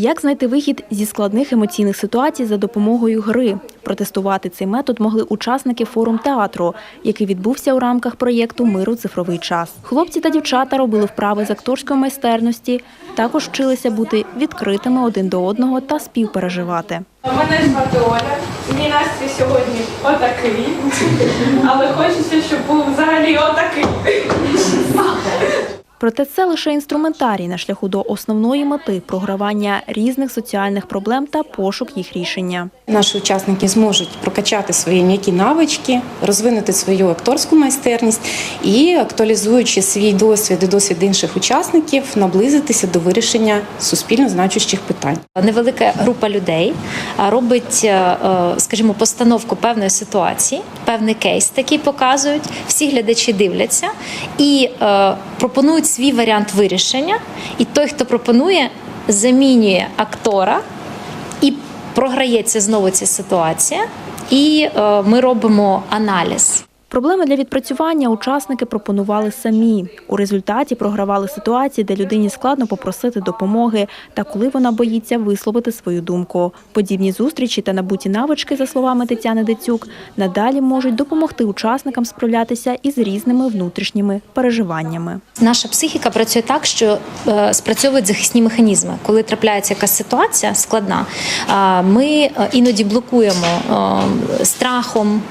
Як знайти вихід зі складних емоційних ситуацій за допомогою гри? Протестувати цей метод могли учасники форум театру, який відбувся у рамках проєкту Миру цифровий час. Хлопці та дівчата робили вправи з акторської майстерності, також вчилися бути відкритими один до одного та співпереживати. Мене звати Оля. Мій настрій сьогодні отакий. Але хочеться, щоб був взагалі отакий. Проте це лише інструментарій на шляху до основної мети програвання різних соціальних проблем та пошук їх рішення. Наші учасники зможуть прокачати свої м'які навички, розвинути свою акторську майстерність і, актуалізуючи свій досвід і досвід інших учасників, наблизитися до вирішення суспільно значущих питань. Невелика група людей робить, е, е, скажімо, постановку певної ситуації, певний кейс такий показують. Всі глядачі дивляться і е, пропонують свій варіант вирішення. І той, хто пропонує, замінює актора і програється знову ця ситуація. І е, ми робимо аналіз. Проблеми для відпрацювання учасники пропонували самі. У результаті програвали ситуації, де людині складно попросити допомоги та коли вона боїться висловити свою думку. Подібні зустрічі та набуті навички, за словами Тетяни Децюк, надалі можуть допомогти учасникам справлятися із різними внутрішніми переживаннями. Наша психіка працює так, що е, спрацьовують захисні механізми. Коли трапляється якась ситуація складна, е, ми е, іноді блокуємо страхом.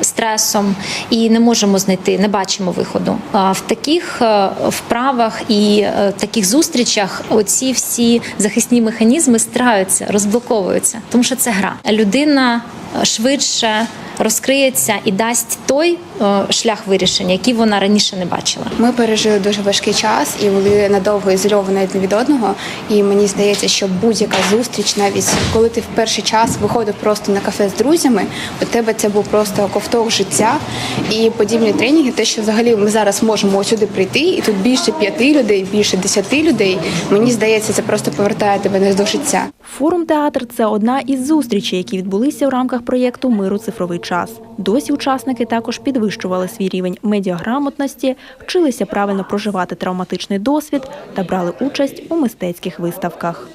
Стресом і не можемо знайти, не бачимо виходу. А в таких е, вправах і е, таких зустрічах оці всі захисні механізми стараються, розблоковуються, тому що це гра. Людина швидше розкриється і дасть той е, шлях вирішення, який вона раніше не бачила. Ми пережили дуже важкий час і були надовго ізольовані один від одного. І мені здається, що будь-яка зустріч, навіть коли ти в перший час виходив просто на кафе з друзями, у тебе це був просто ковток життя і подібні тренінги. Те, що взагалі ми зараз можемо сюди прийти, і тут більше п'яти людей, більше десяти людей. Мені здається, це просто повертає тебе до життя. Форум театр це одна із зустрічей, які відбулися в рамках проєкту Миру цифровий час. Досі учасники також підвищували свій рівень медіаграмотності, вчилися правильно проживати травматичний досвід та брали участь у мистецьких виставках.